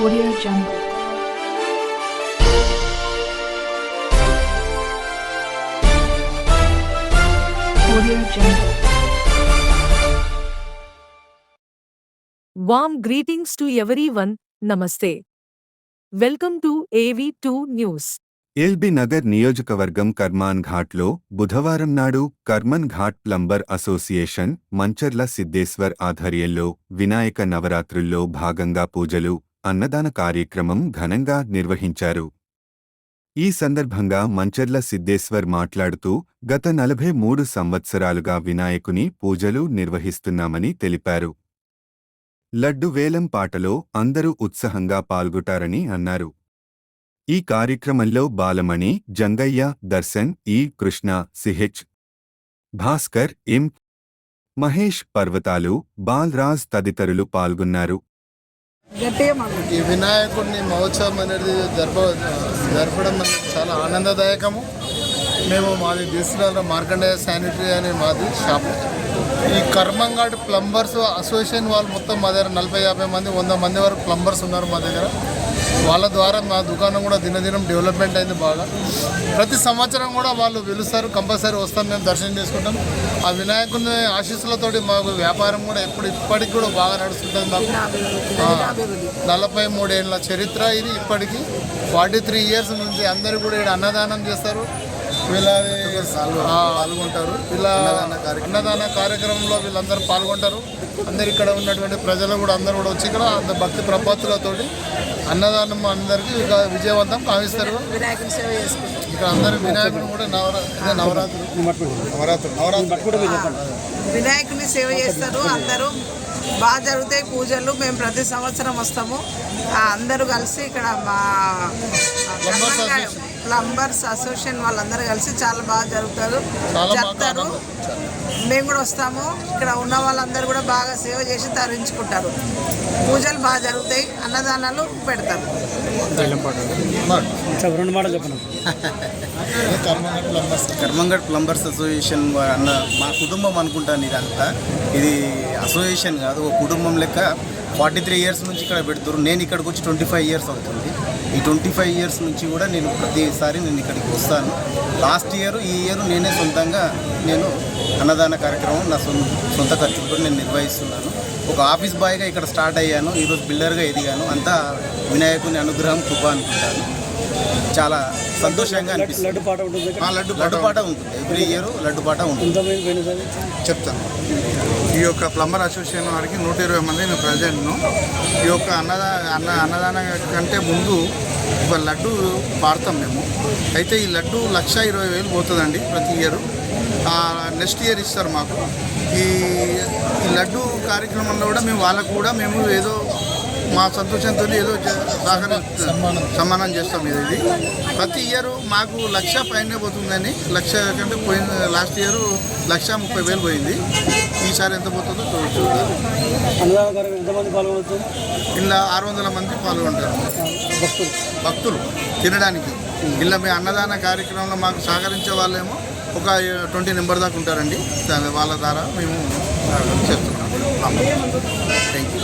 Audio Jungle. Audio Jungle. Warm greetings to everyone. Namaste. Welcome to AV2 News. L B Nagar నియోజకవర్గం కర్మాన్ ఘాట్లో బుధవారం నాడు Karman ghat plumber association Mancharla Siddheshwar ఆధ్వర్యంలో వినాయక నవరాత్రుల్లో భాగంగా పూజలు అన్నదాన కార్యక్రమం ఘనంగా నిర్వహించారు. ఈ సందర్భంగా మంచర్ల సిద్ధేశ్వర్ మాట్లాడుతూ గత నలభై మూడు సంవత్సరాలుగా వినాయకుని పూజలు నిర్వహిస్తున్నామని తెలిపారు. లడ్డు వేలం పాటలో అందరూ ఉత్సాహంగా పాల్గొంటారని అన్నారు. ఈ కార్యక్రమంలో బాలమణి జంగయ్య దర్శన్ ఈ కృష్ణ సిహెచ్ భాస్కర్ ఇం మహేష్ పర్వతాలు బాల్రాజ్ తదితరులు పాల్గొన్నారు. ఈ వినాయకుడిని మహోత్సవం అనేది జరప జరపడం అనేది చాలా ఆనందదాయకము. మేము మాది దిశలో మార్కండేయ శానిటరీ అనే మాది షాప్. ఈ కర్మంగాడ్ ప్లంబర్స్ అసోసియేషన్ వాళ్ళు మొత్తం మా దగ్గర నలభై యాభై మంది వంద మంది వరకు ప్లంబర్స్ ఉన్నారు మా దగ్గర. వాళ్ళ ద్వారా మా దుకాణం కూడా దినదినం డెవలప్మెంట్ అయింది బాగా. ప్రతి సంవత్సరం కూడా వాళ్ళు పిలుస్తారు కంపల్సరీ వస్తాం మేము దర్శనం చేసుకుంటాం. ఆ వినాయకుని ఆశీస్సులతోటి మాకు వ్యాపారం కూడా ఎప్పుడు ఇప్పటికి కూడా బాగా నడుస్తుంటుంది మాకు. నలభై మూడేళ్ళ చరిత్ర ఇది ఇప్పటికీ. ఫార్టీ త్రీ ఇయర్స్ నుంచి అందరూ కూడా ఇక్కడ అన్నదానం చేస్తారు. వీళ్ళ ఆ, పాల్గొంటారు. వీళ్ళ అన్నదాన కార్యక్రమంలో వీళ్ళందరూ పాల్గొంటారు. అందరు ఇక్కడ ఉన్నటువంటి ప్రజలు కూడా అందరూ కూడా వచ్చి ఇక్కడ అంత భక్తి ప్రపత్తులతోటి అన్నదానం అందరికీ ఇక విజయవంతం కావిస్తారు. వినాయకుని సేవ చేసుకుంటాం ఇక్కడ అందరు వినాయకుడు కూడా నవరా నవరాత్రులు నవరాత్రులు వినాయకుని సేవ చేస్తారు. అందరూ బాగా జరుగుతాయి పూజలు. మేము ప్రతి సంవత్సరం వస్తాము. ఆ, అందరూ కలిసి ఇక్కడ మా ప్లంబర్స్ అసోసియేషన్ వాళ్ళందరూ కలిసి చాలా బాగా జరుగుతారు. చాలా బాగా జరుపుతారు మేము కూడా వస్తాము. ఇక్కడ ఉన్న వాళ్ళందరూ కూడా బాగా సేవ చేసి తరించుకుంటారు. పూజలు బాగా జరుగుతాయి. అన్నదానాలు పెడతారు. కర్మంగడ్ ప్లంబర్స్ అసోసియేషన్ అన్న మా కుటుంబం అనుకుంటాను ఇదంతా ఇది అసోసియేషన్ కాదు ఒక కుటుంబం లెక్క. ఫార్టీ త్రీ ఇయర్స్ నుంచి ఇక్కడ పెడుతున్నారు నేను ఇక్కడికి వచ్చి ట్వంటీ ఫైవ్ ఇయర్స్ అవుతుంది. ఈ ట్వంటీ ఫైవ్ ఇయర్స్ నుంచి కూడా నేను ప్రతిసారి నేను ఇక్కడికి వస్తాను. లాస్ట్ ఇయర్ ఈ ఇయర్ నేనే సొంతంగా నేను అన్నదాన కార్యక్రమం నా సొంత సొంత ఖర్చులతో నేను నిర్వహిస్తున్నాను. ఒక ఆఫీస్ బాయ్గా ఇక్కడ స్టార్ట్ అయ్యాను ఈరోజు బిల్డర్గా ఎదిగాను. అంతా వినాయకుని అనుగ్రహం కృప అనుకుంటాను. చాలా సంతోషంగా అనిపిస్తుంది. లడ్డు పాట ఉంటుంది ఆ, లడ్డు లడ్డు పాట ఉంటుంది. ఎవ్రీ ఇయర్ లడ్డు పాట ఉంటుంది. చెప్తాను. ఈ యొక్క ప్లంబర్ అసోసియేషన్ వారికి నూట ఇరవై మంది మేము ప్రజెంట్ను ఈ యొక్క అన్నదా అన్న అన్నదానం కంటే ముందు ఒక లడ్డు పాడతాం మేము. అయితే ఈ లడ్డు లక్ష ఇరవై వేలు పోతుందండి ప్రతి ఇయర్. నెక్స్ట్ ఇయర్ ఇస్తారు మాకు. ఈ ఈ లడ్డు కార్యక్రమంలో కూడా మేము వాళ్ళకు కూడా మేము ఏదో మా సంతోషంతో ఏదో సహకరి సన్మానం చేస్తాం ఇది. ఇది ప్రతి ఇయర్ మాకు లక్ష పైన పోతుందని లక్ష కంటే పోయిన లాస్ట్ ఇయర్ లక్ష ముప్పై వేలు పోయింది. ఈసారి ఎంత పోతుందో చూ- చూడాలి అన్నదాన కార్యక్రమం ఎంతమంది పాల్గొనవచ్చు ఇలా ఆరు వందల మంది పాల్గొంటారు. భక్తులు. భక్తులు తినడానికి. ఇలా మీ అన్నదాన కార్యక్రమంలో మాకు సహకరించే వాళ్ళేమో ఒక ట్వంటీ నెంబర్ దాకా ఉంటారండి. దాని వాళ్ళ ద్వారా మేము చెప్తున్నాం థ్యాంక్ యూ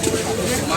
తీసుకురా